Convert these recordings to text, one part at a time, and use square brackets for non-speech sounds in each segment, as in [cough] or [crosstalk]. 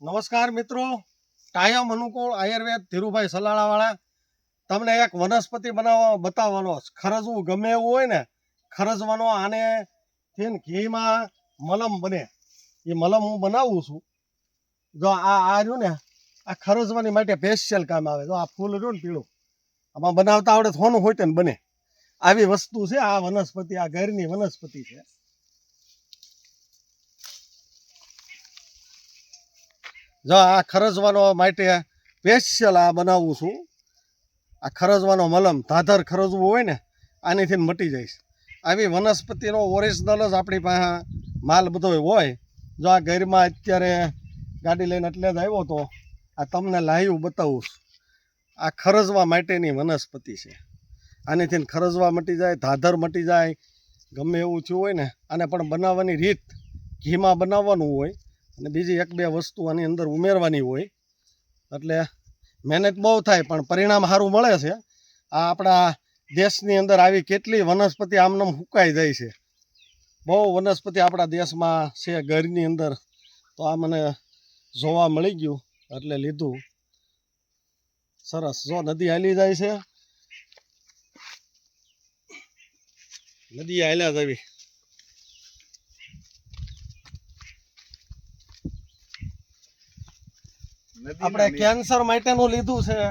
નમસ્કાર મિત્રો. કાયમ અનુકૂળ આયુર્વેદ ધીરુભાઈ સલાળાવાળા. તમને એક વનસ્પતિ બનાવવા બતાવવાનો ખરજવું ગમે એવું હોય ને, ખરજવાનો આને થઈને ઘીમાં મલમ બને. એ મલમ હું બનાવું છું. જો આ આ રહ્યું ને, આ ખરજવાની માટે સ્પેશિયલ કામ આવે. જો આ ફૂલ રહ્યું ને પીળું, આમાં બનાવતા આવડે થોનું હોય તેને બને. આવી વસ્તુ છે આ વનસ્પતિ, આ ઘરની વનસ્પતિ છે. જો આ ખરજવાનો માટે સ્પેશિયલ આ બનાવું છું. આ ખરજવાનો મલમ, ધાધર ખરજવું હોય ને, આનીથી મટી જઈશ આવી વનસ્પતિનો ઓરિજિનલ જ આપણી પાસે માલ બધો હોય. જો આ ઘરમાં અત્યારે ગાડી લઈને એટલે જ આવ્યો તો, આ તમને લાઈવ બતાવું છું. આ ખરજવા માટેની વનસ્પતિ છે. આનીથી ખરજવા મટી જાય, ધાધર મટી જાય, ગમે એવું થયું હોય ને, આને પણ બનાવવાની રીત ઘીમાં બનાવવાનું હોય. અને બીજી એક બે વસ્તુ આની અંદર ઉમેરવાની હોય. એટલે મહેનત બહુ થાય, પણ પરિણામ સારું મળે છે. આ આપણા દેશની અંદર આવી કેટલી વનસ્પતિ આમનામ હુકાઈ જાય છે. બહુ વનસ્પતિ આપણા દેશમાં છે, ઘરની અંદર. તો આ મને જોવા મળી ગયું, એટલે લીધું. સરસ. જો નદી હાલી જાય છે. નદી હાલ્યા જવી આપણે કેન્સર માટેનું લીધું છે. [laughs]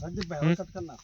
રજદીપભાઈ હરકત કરી નાખો.